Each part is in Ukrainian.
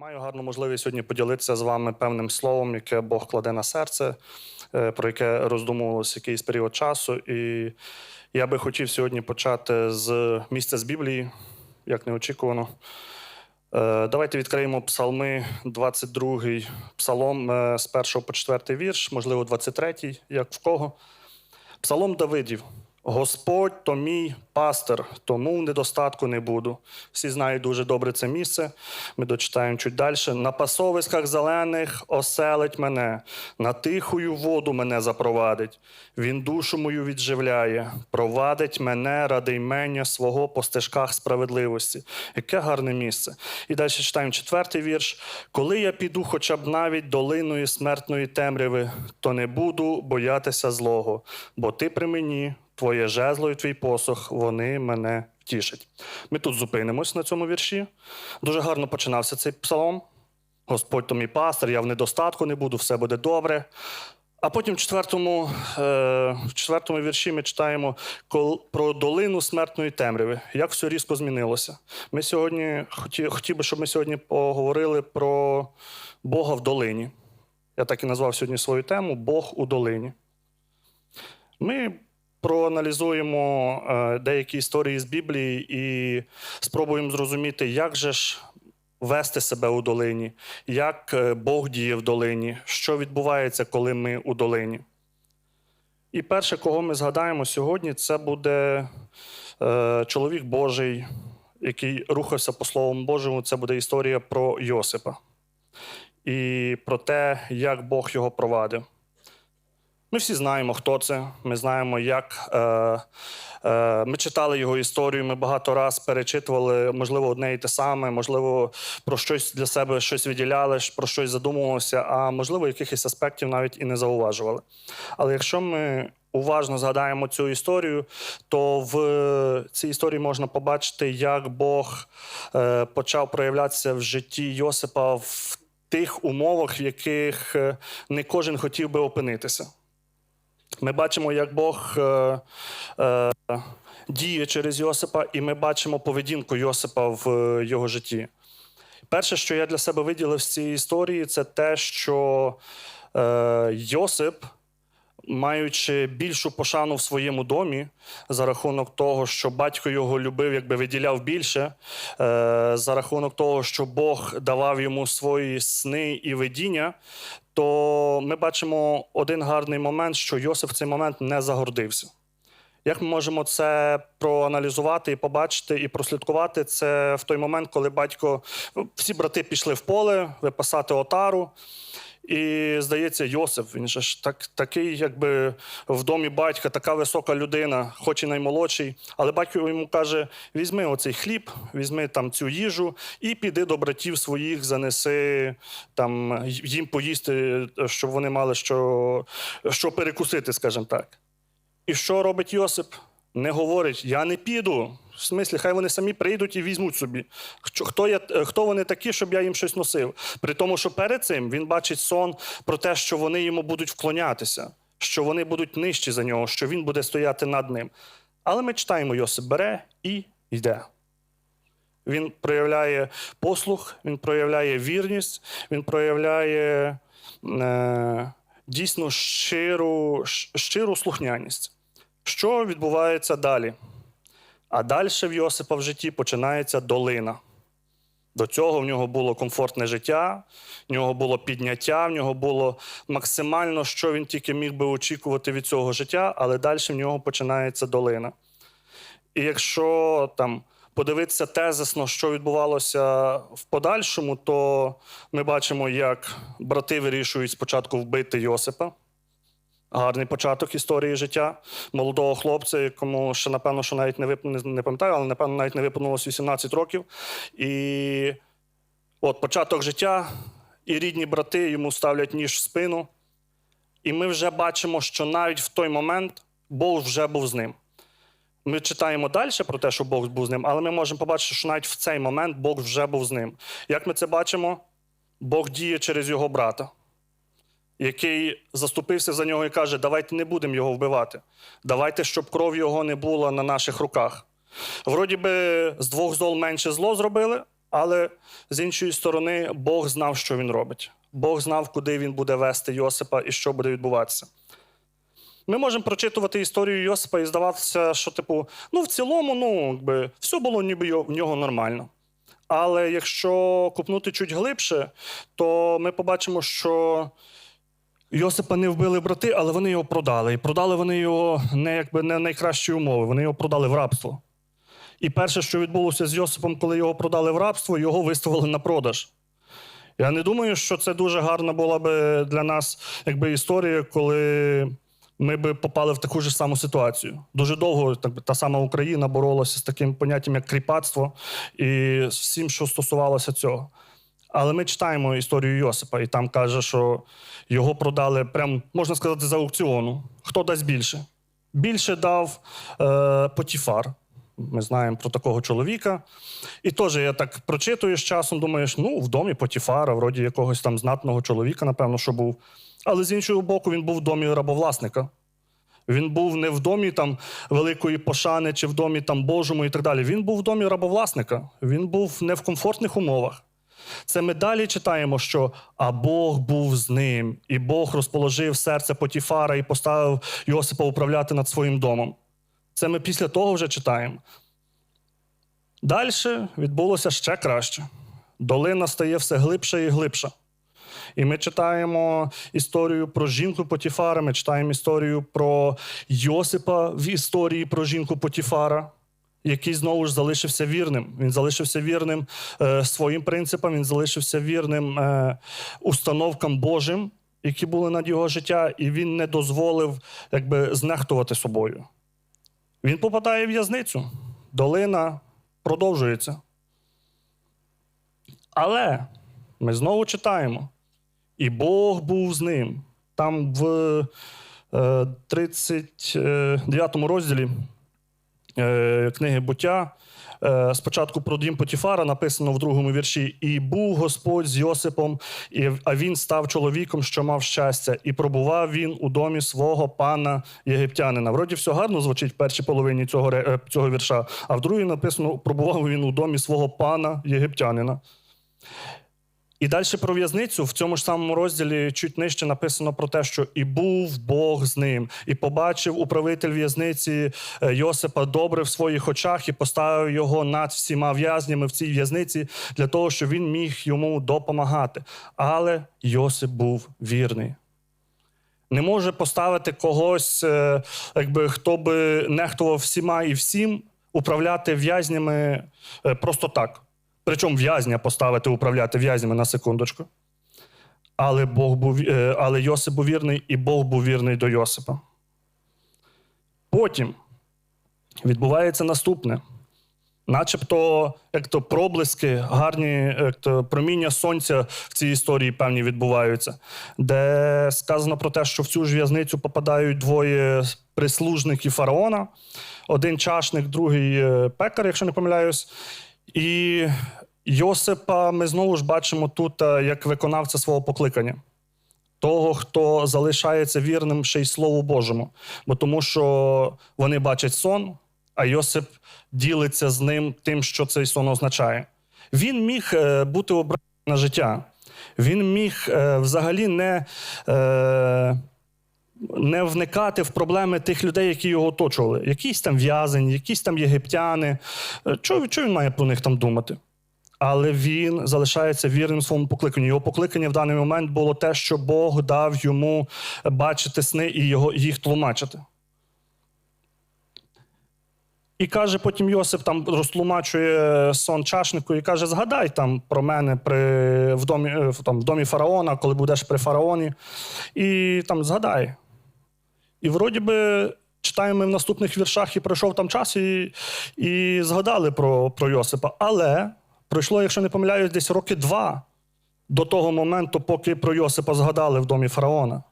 Маю гарну можливість сьогодні поділитися з вами певним словом, яке Бог кладе на серце, е, про яке роздумувалося якийсь період часу. І я би хотів сьогодні почати з місця з Біблії, як неочікувано. Е, Давайте відкриємо псалми, 22 псалом е, з 1 по 4 вірш, можливо, 23, й як в кого. Псалом Давидів. Господь то мій пастир, тому в недостатку не буду. Всі знають дуже добре це місце. Ми дочитаємо чуть далі. На пасовиськах зелених оселить мене, на тихую воду мене запровадить. Він душу мою відживляє, провадить мене ради ймення свого по стежках справедливості. Яке гарне місце. І далі читаємо четвертий вірш. Коли я піду хоча б навіть долиною смертної темряви, то не буду боятися злого, бо ти при мені. Твоє жезло і твій посох, вони мене втішать. Ми тут зупинимось на цьому вірші. Дуже гарно починався цей псалом. Господь то мій пастир, я в недостатку не буду, все буде добре. А потім в четвертому, е, в четвертому вірші ми читаємо про долину смертної темряви. Як все різко змінилося. Ми сьогодні хоті, хотів би, щоб ми сьогодні поговорили про Бога в долині. Я так і назвав сьогодні свою тему Бог у долині. Ми проаналізуємо е, деякі історії з Біблії і спробуємо зрозуміти, як же ж вести себе у долині, як е, Бог діє в долині, що відбувається, коли ми у долині. І перше, кого ми згадаємо сьогодні, це буде е, чоловік Божий, який рухався по Слову Божому. Це буде історія про Йосипа і про те, як Бог його провадив. Ми всі знаємо, хто це. Ми знаємо, як е, е, ми читали його історію. Ми багато раз перечитували, можливо, одне і те саме, можливо, про щось для себе щось виділяли, про щось задумувалися, а можливо, якихось аспектів навіть і не зауважували. Але якщо ми уважно згадаємо цю історію, то в цій історії можна побачити, як Бог е, почав проявлятися в житті Йосипа в тих умовах, в яких е, не кожен хотів би опинитися. Ми бачимо, як Бог е, е, діє через Йосипа, і ми бачимо поведінку Йосипа в е, його житті. Перше, що я для себе виділив з цієї історії, це те, що е, Йосип, маючи більшу пошану в своєму домі, за рахунок того, що батько його любив, якби виділяв більше, е, за рахунок того, що Бог давав йому свої сни і видіння, то ми бачимо один гарний момент, що Йосип в цей момент не загордився. Як ми можемо це проаналізувати і побачити, і прослідкувати? Це в той момент, коли батько всі брати пішли в поле випасати отару. І здається, Йосип, він же ж так, такий, якби в домі батька, така висока людина, хоч і наймолодший. Але батько йому каже: візьми оцей хліб, візьми там цю їжу і піди до братів своїх, занеси там їм поїсти, щоб вони мали що, що перекусити, скажімо так. І що робить Йосип? Не говорить: я не піду. В смислі, хай вони самі прийдуть і візьмуть собі. Хто- я, хто вони такі, щоб я їм щось носив? При тому, що перед цим він бачить сон про те, що вони йому будуть вклонятися, що вони будуть нижчі за нього, що він буде стояти над ним. Але ми читаємо, Йосип бере і йде. Він проявляє послух, він проявляє вірність, він проявляє е, дійсно щиру, щиру слухняність. Що відбувається далі? А далі в Йосипа в житті починається долина. До цього в нього було комфортне життя, в нього було підняття, в нього було максимально, що він тільки міг би очікувати від цього життя, але далі в нього починається долина. І якщо там подивитися тезисно, що відбувалося в подальшому, то ми бачимо, як брати вирішують спочатку вбити Йосипа. Гарний початок історії життя молодого хлопця, якому ще, напевно, що навіть не вип... не- пам'ятаю, але напевно навіть не виповнилось 18 років. І от початок життя, і рідні брати йому ставлять ніж в спину. І ми вже бачимо, що навіть в той момент Бог вже був з ним. Ми читаємо далі про те, що Бог був з ним, але ми можемо побачити, що навіть в цей момент Бог вже був з ним. Як ми це бачимо? Бог діє через його брата який заступився за нього і каже: давайте не будемо його вбивати. Давайте, щоб кров його не була на наших руках. Вроді би, з двох зол менше зло зробили, Але з іншої сторони, Бог знав, що він робить. Бог знав, куди він буде вести Йосипа і що буде відбуватися. Ми можемо прочитувати історію Йосипа і здаватися, що, типу, ну, в цілому, ну, якби, все було ніби в нього нормально. Але якщо купнути чуть глибше, то ми побачимо, що Йосипа не вбили брати, але вони його продали. І продали вони його не якби не найкращі умови. Вони його продали в рабство. І перше, що відбулося з Йосипом, коли його продали в рабство, його виставили на продаж. Я не думаю, що це дуже гарна була би для нас якби, історія, коли ми би попали в таку ж саму ситуацію. Дуже довго так, би, та сама Україна боролася з таким поняттям, як кріпацтво, і з всім, що стосувалося цього. Але ми читаємо історію Йосипа, і там каже, що його продали прям, можна сказати, за аукціону. Хто дасть більше? Більше дав е, Потіфар. Ми знаємо про такого чоловіка. І теж я так прочитую з часом, думаєш, ну, в домі Потіфара, вроді якогось там знатного чоловіка, напевно, що був. Але з іншого боку, він був в домі рабовласника. Він був не в домі там великої пошани чи в домі там Божому і так далі. Він був в домі рабовласника. Він був не в комфортних умовах. Це ми далі читаємо, що а Бог був з ним, і Бог розположив серце Потіфара і поставив Йосипа управляти над своїм домом. Це ми після того вже читаємо. Далі відбулося ще краще. Долина стає все глибша і глибша. І ми читаємо історію про жінку Потіфара, ми читаємо історію про Йосипа в історії про жінку Потіфара, який знову ж залишився вірним. Він залишився вірним е, своїм принципам, він залишився вірним е, установкам Божим, які були над його життя, і він не дозволив якби, знехтувати собою. Він попадає в в'язницю. Долина продовжується. Але ми знову читаємо. І Бог був з ним. Там в е, 39 розділі е, книги буття. е, Спочатку про дім Потіфара написано в другому вірші: І був Господь з Йосипом, а він став чоловіком, що мав щастя, і пробував він у домі свого пана єгиптянина. Вроді все гарно звучить в першій половині цього, е, цього вірша, а в другій написано: пробував він у домі свого пана єгиптянина. І далі про в'язницю в цьому ж самому розділі чуть нижче написано про те, що і був Бог з ним, і побачив управитель в'язниці е, Йосипа добре в своїх очах і поставив його над всіма в'язнями в цій в'язниці для того, щоб він міг йому допомагати. Але Йосип був вірний. Не може поставити когось, е, якби хто би нехтував всіма і всім, управляти в'язнями е, просто так. Причому в'язня поставити управляти в'язнями на секундочку. Але Бог був, е, але Йосип був вірний, і Бог був вірний до Йосипа. Потім відбувається наступне. Начебто, як то проблиски, гарні як то, проміння сонця в цій історії певні відбуваються, де сказано про те, що в цю ж в'язницю попадають двоє прислужників фараона: один чашник, другий е, пекар, якщо не помиляюсь. І Йосипа ми знову ж бачимо тут е, як виконавця свого покликання. Того, хто залишається вірним ще й Слову Божому. Бо тому що вони бачать сон, а Йосип ділиться з ним тим, що цей сон означає. Він міг е, бути обраний на життя. Він міг е, взагалі не, не вникати в проблеми тих людей, які його оточували. Якісь там в'язень, якісь там єгиптяни. Е, Чого, чого він має про них там думати? Але він залишається вірним своєму покликанню. Його покликання в даний момент було те, що Бог дав йому бачити сни і його, їх тлумачити. І каже потім Йосип там розтлумачує сон чашнику і каже: згадай там про мене при, в, домі, е, там, в домі фараона, коли будеш при фараоні. І там згадай. І вроді би читаємо в наступних віршах, і пройшов там час, і, і згадали про, про Йосипа. Але пройшло, якщо не помиляюсь, десь роки два до того моменту, поки про Йосипа згадали в домі фараона.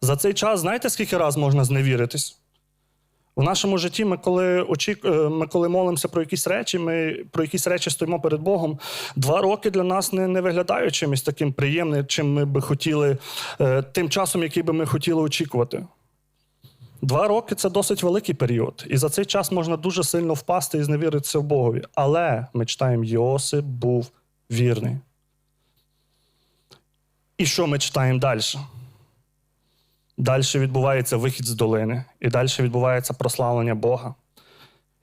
За цей час, знаєте, скільки раз можна зневіритись? В нашому житті ми коли очік... е, ми коли молимося про якісь речі, ми про якісь речі стоїмо перед Богом. Два роки для нас не, не виглядають чимось таким приємним, чим ми би хотіли, е, тим часом, який би ми хотіли очікувати. Два роки це досить великий період. І за цей час можна дуже сильно впасти і зневіритися в Богові. Але ми читаємо, Йосип був вірний. І що ми читаємо далі? Далі відбувається вихід з долини, і далі відбувається прославлення Бога.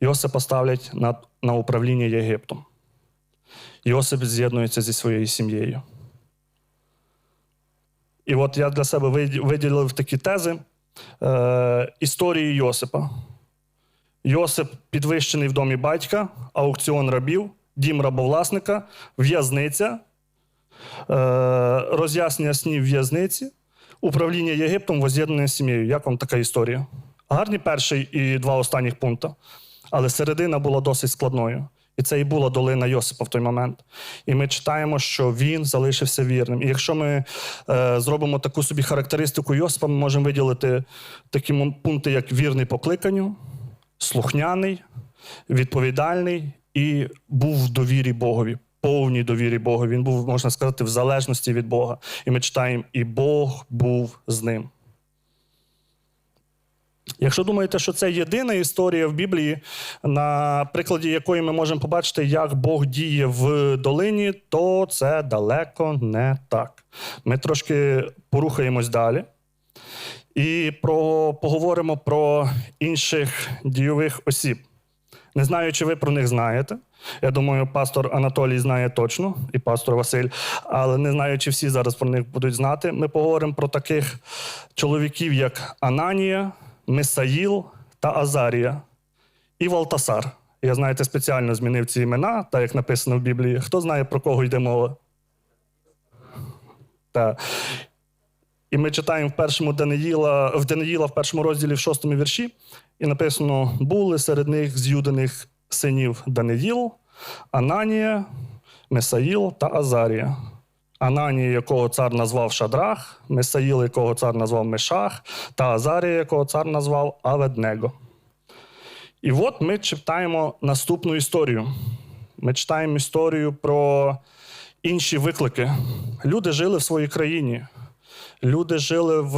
Йосипа ставлять на, на управління Єгиптом. Йосип з'єднується зі своєю сім'єю. І от я для себе виділив такі тези е, історії Йосипа. Йосип підвищений в домі батька, аукціон рабів, дім рабовласника, в'язниця, е, роз'яснення снів в'язниці, управління Єгиптом, воз'єднання сім'єю. Як вам така історія? Гарні перший і два останніх пункти. Але середина була досить складною. І це і була долина Йосипа в той момент. І ми читаємо, що він залишився вірним. І якщо ми е, зробимо таку собі характеристику Йосипа, ми можемо виділити такі пункти, як вірний покликанню, слухняний, відповідальний і був в довірі Богові, повній довірі Богові. Він був, можна сказати, в залежності від Бога. І ми читаємо, і Бог був з ним. Якщо думаєте, що це єдина історія в Біблії, на прикладі якої ми можемо побачити, як Бог діє в долині, то це далеко не так. Ми трошки порухаємось далі і про, поговоримо про інших дійових осіб. Не знаю, чи ви про них знаєте. Я думаю, пастор Анатолій знає точно, і пастор Василь, але не знаю, чи всі зараз про них будуть знати. Ми поговоримо про таких чоловіків, як Ананія, Мисаїл та Азарія і Валтасар. Я, знаєте, спеціально змінив ці імена, так як написано в Біблії. Хто знає, про кого йде мова? Так. І ми читаємо в першому Даниїла, в Даниїла в першому розділі в шостому вірші, і написано: були серед них з'юдених синів Даниїл, Ананія, Месаїл та Азарія. Ананія, якого цар назвав Шадрах, Месаїл, якого цар назвав Мешах, та Азарія, якого цар назвав Аведнего. І от ми читаємо наступну історію. Ми читаємо історію про інші виклики. Люди жили в своїй країні. Люди жили в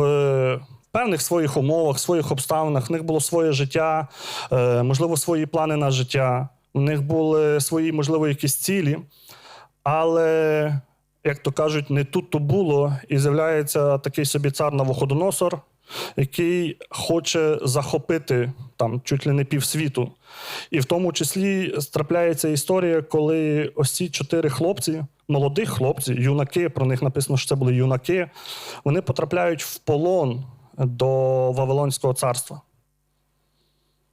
певних своїх умовах, своїх обставинах. В них було своє життя, е, можливо, свої плани на життя. У них були свої, можливо, якісь цілі. Але, як то кажуть, не тут то було, і з'являється такий собі цар Навуходоносор, який хоче захопити там чуть ли не півсвіту. І в тому числі трапляється історія, коли ось ці чотири хлопці, молодих хлопці, юнаки, про них написано, що це були юнаки, вони потрапляють в полон до Вавилонського царства.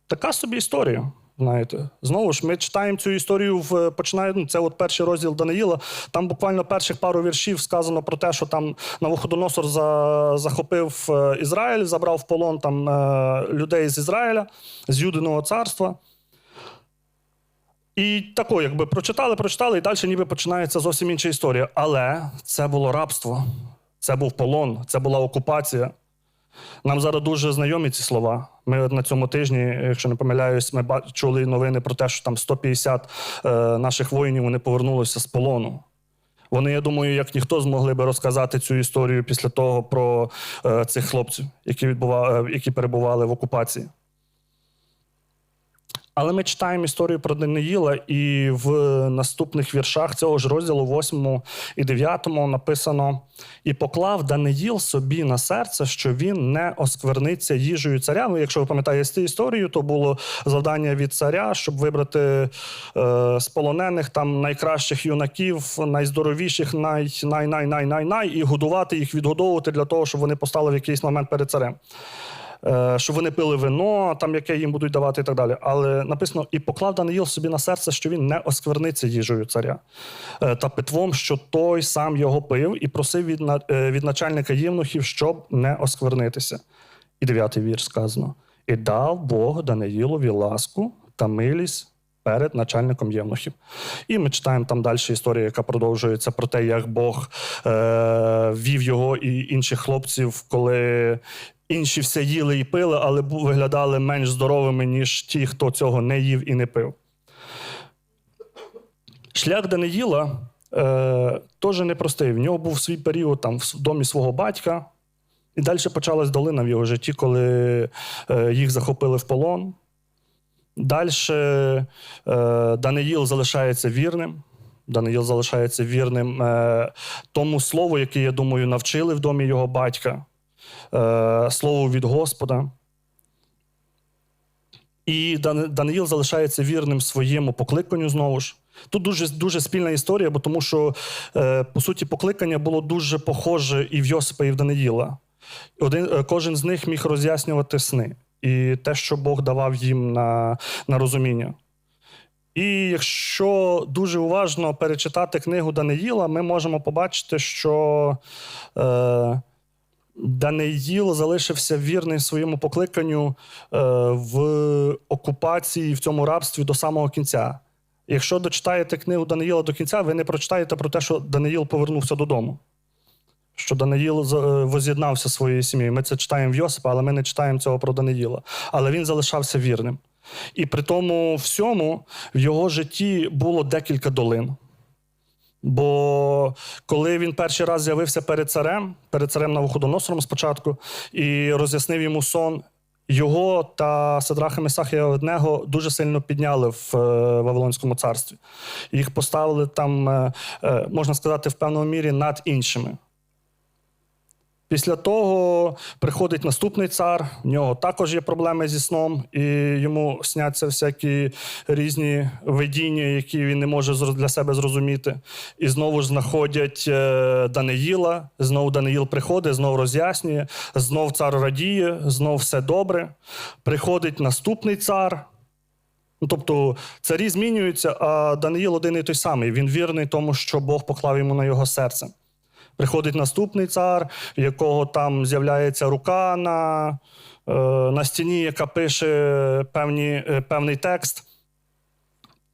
Така собі історія. Знаєте, знову ж ми читаємо цю історію в починає, ну, це от перший розділ Даниїла. Там буквально перших пару віршів сказано про те, що там Навуходоносор за, захопив е, Ізраїль, забрав в полон там е, людей з Ізраїля, з Юдиного царства. І тако, якби прочитали, прочитали, і далі ніби починається зовсім інша історія. Але це було рабство, це був полон, це була окупація. Нам зараз дуже знайомі ці слова. Ми на цьому тижні, якщо не помиляюсь, ми чули новини про те, що там 150 е, наших воїнів вони повернулися з полону. Вони, я думаю, як ніхто змогли би розказати цю історію після того про е, цих хлопців, які, відбува, е, які перебували в окупації. Але ми читаємо історію про Даниїла, і в наступних віршах цього ж розділу, 8 і 9, написано: І поклав Даниїл собі на серце, що він не оскверниться їжею царя. Ну, якщо ви пам'ятаєте історію, то було завдання від царя, щоб вибрати е, з полонених там найкращих юнаків, найздоровіших, най, най, най, най, най, най, і годувати їх, відгодовувати для того, щоб вони постали в якийсь момент перед царем е, щоб вони пили вино, там яке їм будуть давати і так далі. Але написано: і поклав Даниїл собі на серце, що він не оскверниться їжею царя е, та питвом, що той сам його пив, і просив від, е, від начальника євнухів, щоб не осквернитися. І дев'ятий вірш сказано: і дав Бог Даниїлові ласку та милість. Перед начальником євнухів. І ми читаємо там далі історію, яка продовжується про те, як Бог е, вів його і інших хлопців, коли інші все їли і пили, але виглядали менш здоровими, ніж ті, хто цього не їв і не пив. Шлях Даниїла е, теж непростий. В нього був свій період там в домі свого батька. І далі почалась долина в його житті, коли е, їх захопили в полон. Далі е, Даниїл залишається вірним. Даниїл залишається вірним е, тому слову, яке, я думаю, навчили в домі його батька, е, слову від Господа. І Даниїл залишається вірним своєму покликанню знову ж. Тут дуже, дуже спільна історія, бо тому що, е, по суті, покликання було дуже похоже і в Йосипа, і в Даниїла. Один, е, кожен з них міг роз'яснювати сни і те, що Бог давав їм на, на розуміння. І якщо дуже уважно перечитати книгу Даниїла, ми можемо побачити, що Даниїл залишився вірний своєму покликанню е, в окупації в цьому рабстві до самого кінця. Якщо дочитаєте книгу Даниїла до кінця, ви не прочитаєте про те, що Даниїл повернувся додому. Що Даниїл е, воз'єднався своєю сім'єю. Ми це читаємо в Йосипа, але ми не читаємо цього про Даниїла. Але він залишався вірним. І при тому всьому в його житті було декілька долин. Бо коли він перший раз з'явився перед царем, перед царем Навуходоносором спочатку, і роз'яснив йому сон, його та Садраха Месахія і дуже сильно підняли в е, Вавилонському царстві. Їх поставили там, е, е, можна сказати, в певному мірі над іншими. Після того приходить наступний цар, в нього також є проблеми зі сном, і йому сняться всякі різні видіння, які він не може для себе зрозуміти. І знову ж знаходять е, Даниїла. Знову Даниїл приходить, знову роз'яснює, знов цар радіє, знов все добре. Приходить наступний цар. Ну, тобто царі змінюються, а Даниїл один і той самий. Він вірний тому, що Бог поклав йому на його серце. Приходить наступний цар, в якого там з'являється рука на, е, на стіні, яка пише певні, е, певний текст.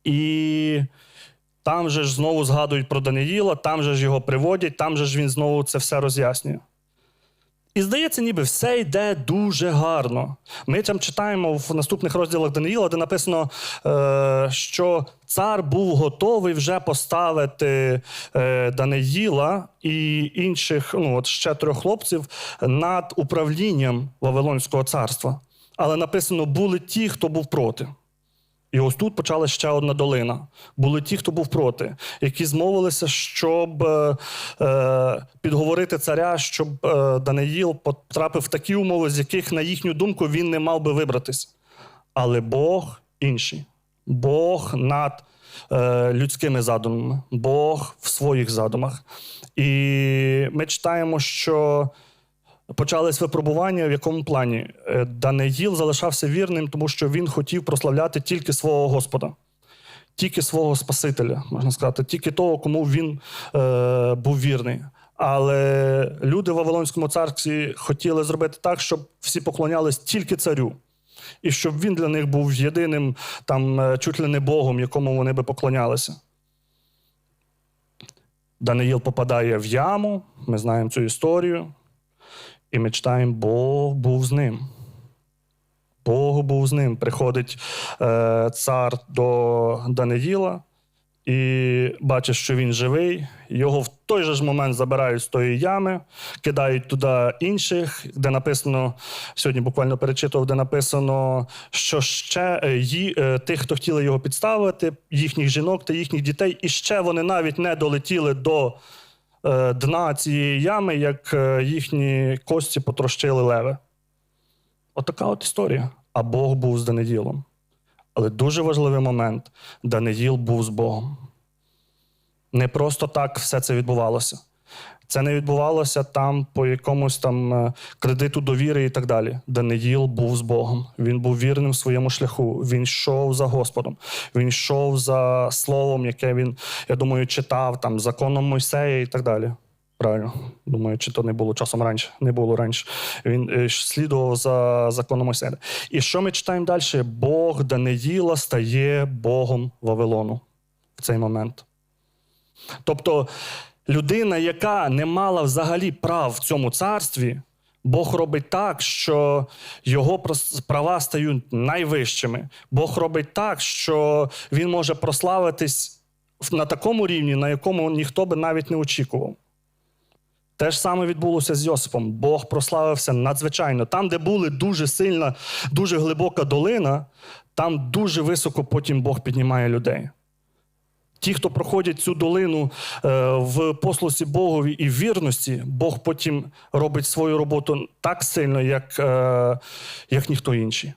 І там же ж знову згадують про Даниїла, там же ж його приводять, там же ж він знову це все роз'яснює. І здається, ніби все йде дуже гарно. Ми там читаємо в наступних розділах Даниїла, де написано, е, що цар був готовий вже поставити е, Даниїла і інших, ну от ще трьох хлопців над управлінням Вавилонського царства. Але написано: були ті, хто був проти. І ось тут почалася ще одна долина. Були ті, хто був проти, які змовилися, щоб е, е, підговорити царя, щоб е, Даниїл потрапив в такі умови, з яких, на їхню думку, він не мав би вибратись. Але Бог інший. Бог над е, людськими задумами, Бог в своїх задумах. І ми читаємо, що почались випробування, в якому плані Е, Даниїл залишався вірним, тому що він хотів прославляти тільки свого Господа, тільки свого Спасителя, можна сказати, тільки того, кому він е, був вірний. Але люди в Вавилонському царстві хотіли зробити так, щоб всі поклонялись тільки царю. І щоб він для них був єдиним, там, е, чуть ли не Богом, якому вони би поклонялися. Даниїл попадає в яму, ми знаємо цю історію. І ми читаємо, Бог був з ним. Бог був з ним. Приходить е, цар до Даниїла і бачить, що він живий. Його в той же ж момент забирають з тої ями, кидають туди інших, де написано, сьогодні буквально перечитував, де написано, що ще е, ї, е, тих, хто хотіли його підставити, їхніх жінок та їхніх дітей, і ще вони навіть не долетіли до дна цієї ями, як е, їхні кості потрощили леви. Отака от історія. А Бог був з Даниїлом. Але дуже важливий момент: Даниїл був з Богом. Не просто так все це відбувалося. Це не відбувалося там по якомусь там е, кредиту довіри і так далі. Даниїл був з Богом. Він був вірним в своєму шляху. Він йшов за Господом. Він йшов за словом, яке він, я думаю, читав там законом Мойсея і так далі. Правильно, думаю, чи то не було часом раніше, не було раніше. Він е, слідував за законом Мойсея. І що ми читаємо далі? Бог Даниїла стає Богом Вавилону в цей момент. Тобто людина, яка не мала взагалі прав в цьому царстві, Бог робить так, що його права стають найвищими. Бог робить так, що він може прославитись на такому рівні, на якому ніхто би навіть не очікував. Те ж саме відбулося з Йосипом. Бог прославився надзвичайно. Там, де була дуже сильна, дуже глибока долина, там дуже високо потім Бог піднімає людей. Ті, хто проходять цю долину е, в послусі Богові і вірності, Бог потім робить свою роботу так сильно, як, е, як ніхто інший.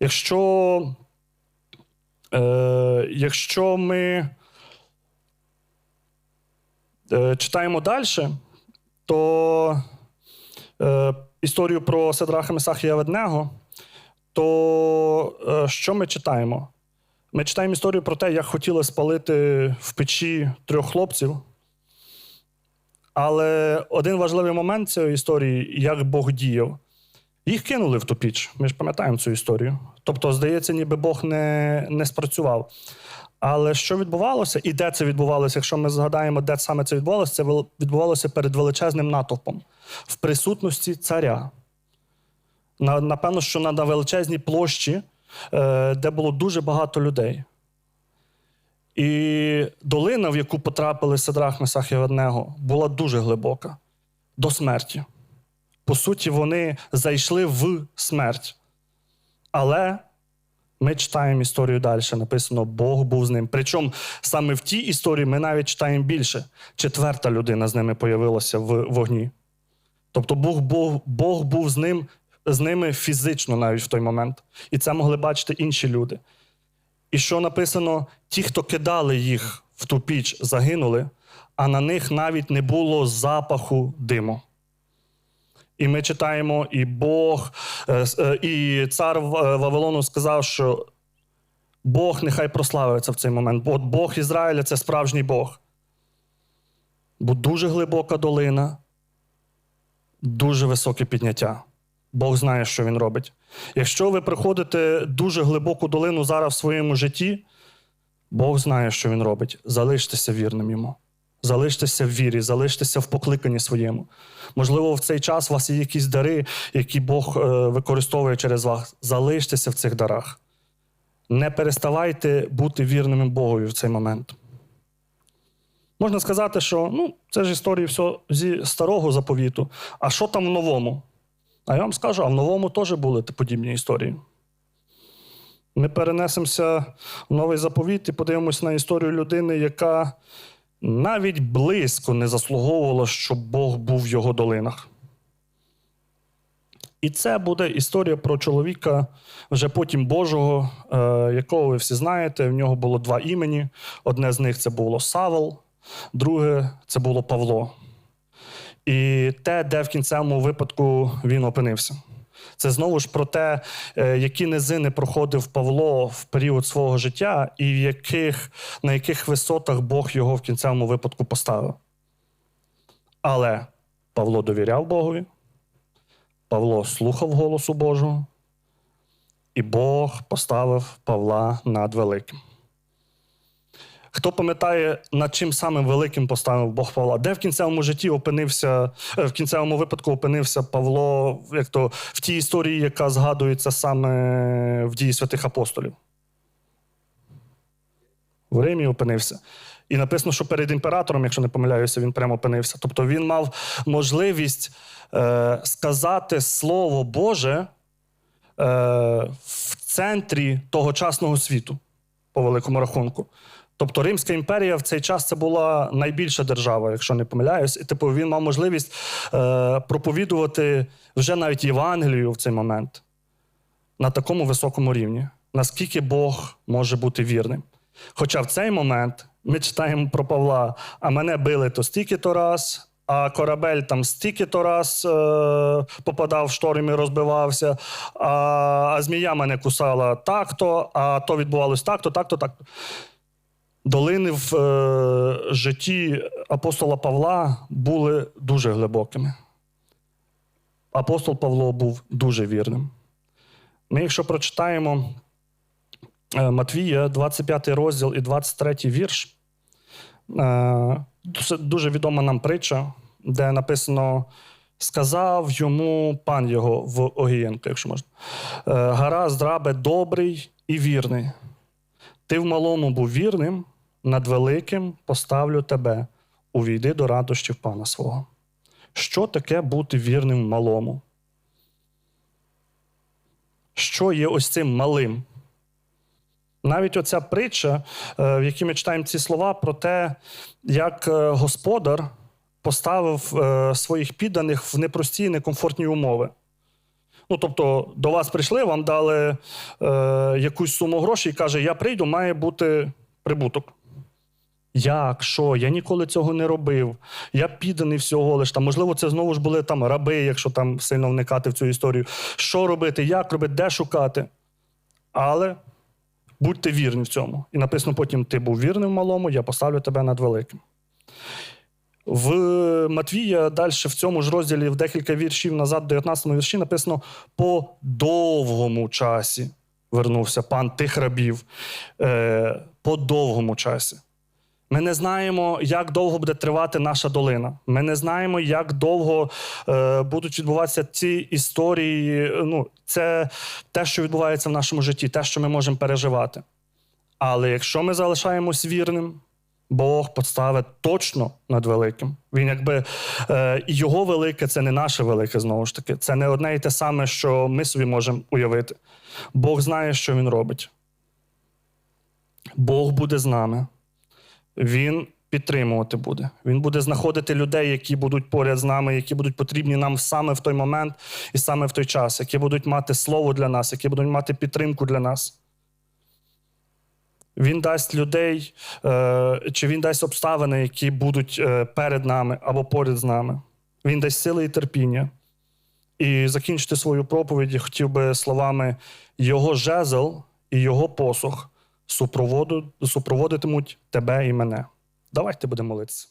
Якщо, е, якщо ми читаємо далі, то історію про Седраха Месаха і то що ми читаємо? Ми читаємо історію про те, як хотіли спалити в печі трьох хлопців. Але один важливий момент цієї історії, як Бог діяв. Їх кинули в ту піч. Ми ж пам'ятаємо цю історію. Тобто, здається, ніби Бог не, не спрацював. Але що відбувалося, і де це відбувалося? Якщо ми згадаємо, де саме це відбувалося, це відбувалося перед величезним натовпом в присутності царя. Напевно, що на, величезній площі, де було дуже багато людей. І долина, в яку потрапили Седрах, Месах і Аведнего, була дуже глибока до смерті. По суті, вони зайшли в смерть. Але ми читаємо історію далі. Написано, Бог був з ним. Причому саме в тій історії ми навіть читаємо більше. Четверта людина з ними появилася в вогні. Тобто Бог, Бог, Бог був з ним, з ними фізично навіть в той момент. І це могли бачити інші люди. І що написано: ті, хто кидали їх в ту піч, загинули, а на них навіть не було запаху диму. І ми читаємо, і Бог, е, е, і цар е, Вавилону сказав, що Бог нехай прославиться в цей момент. Бо Бог Ізраїля це справжній Бог. Бо дуже глибока долина, дуже високе підняття. Бог знає, що він робить. Якщо ви приходите дуже глибоку долину зараз в своєму житті, Бог знає, що він робить. Залиштеся вірним йому. Залиштеся в вірі, залиштеся в покликанні своєму. Можливо, в цей час у вас є якісь дари, які Бог е, використовує через вас. Залиштеся в цих дарах. Не переставайте бути вірними Богові в цей момент. Можна сказати, що ну, це ж історії все зі старого заповіту. А що там в новому? А я вам скажу, а в новому теж були подібні історії. Ми перенесемося в новий заповіт і подивимося на історію людини, яка навіть близько не заслуговувала, щоб Бог був в його долинах. І це буде історія про чоловіка вже потім Божого, е, якого ви всі знаєте. В нього було два імені. Одне з них це було Савол, друге це було Павло. І те, де в кінцевому випадку він опинився. Це знову ж про те, е, які низини проходив Павло в період свого життя, і в яких, на яких висотах Бог його в кінцевому випадку поставив. Але Павло довіряв Богові, Павло слухав голосу Божого, і Бог поставив Павла над великим. Хто пам'ятає, над чим самим великим поставив Бог Павла? Де в кінцевому житті опинився, е, в кінцевому випадку опинився Павло, як то в тій історії, яка згадується саме в дії святих апостолів? В Римі опинився. І написано, що перед імператором, якщо не помиляюся, він прямо опинився. Тобто він мав можливість е, сказати Слово Боже е, в центрі тогочасного світу, по великому рахунку. Тобто Римська імперія в цей час це була найбільша держава, якщо не помиляюсь. І типу він мав можливість е, проповідувати вже навіть Євангелію в цей момент на такому високому рівні, наскільки Бог може бути вірним. Хоча в цей момент ми читаємо про Павла, а мене били то стільки-то раз, а корабель там стільки-то раз е, попадав в шторм і розбивався, а, а змія мене кусала так-то, а то відбувалось так-то, так-то, так-то. Долини в е, житті апостола Павла були дуже глибокими. Апостол Павло був дуже вірним. Ми, якщо прочитаємо е, Матвія, 25 розділ і 23 вірш, е, дуже відома нам притча, де написано: сказав йому пан його в Огієнко, якщо можна. Е, Гаразд, рабе, добрий і вірний. Ти в малому був вірним, над великим поставлю тебе. Увійди до радощів пана свого. Що таке бути вірним малому? Що є ось цим малим? Навіть оця притча, е, в якій ми читаємо ці слова, про те, як е, господар поставив е, своїх підданих в непрості, некомфортні умови. Ну, тобто, до вас прийшли, вам дали е, якусь суму грошей і каже: Я прийду, має бути прибуток. Як, що? Я ніколи цього не робив. Я підданий всього лиш там. Можливо, це знову ж були там раби, якщо там сильно вникати в цю історію. Що робити, як робити, де шукати. Але будьте вірні в цьому. І написано потім: ти був вірним малому, я поставлю тебе над великим. В Матвія далі в цьому ж розділі, в декілька віршів назад, в 19 вірші, написано: по довгому часі вернувся пан тих рабів. Е, по довгому часі. Ми не знаємо, як довго буде тривати наша долина. Ми не знаємо, як довго е, будуть відбуватися ці історії. Ну, це те, що відбувається в нашому житті, те, що ми можемо переживати. Але якщо ми залишаємось вірним, Бог поставить точно над великим. Він якби е, його велике це не наше велике знову ж таки. Це не одне і те саме, що ми собі можемо уявити. Бог знає, що він робить. Бог буде з нами. Він підтримувати буде. Він буде знаходити людей, які будуть поряд з нами, які будуть потрібні нам саме в той момент і саме в той час, які будуть мати слово для нас, які будуть мати підтримку для нас. Він дасть людей, е, чи він дасть обставини, які будуть е, перед нами або поряд з нами. Він дасть сили і терпіння. І закінчити свою проповідь я хотів би словами: Його жезл і його посох супроводитимуть тебе і мене. Давайте будемо молитися.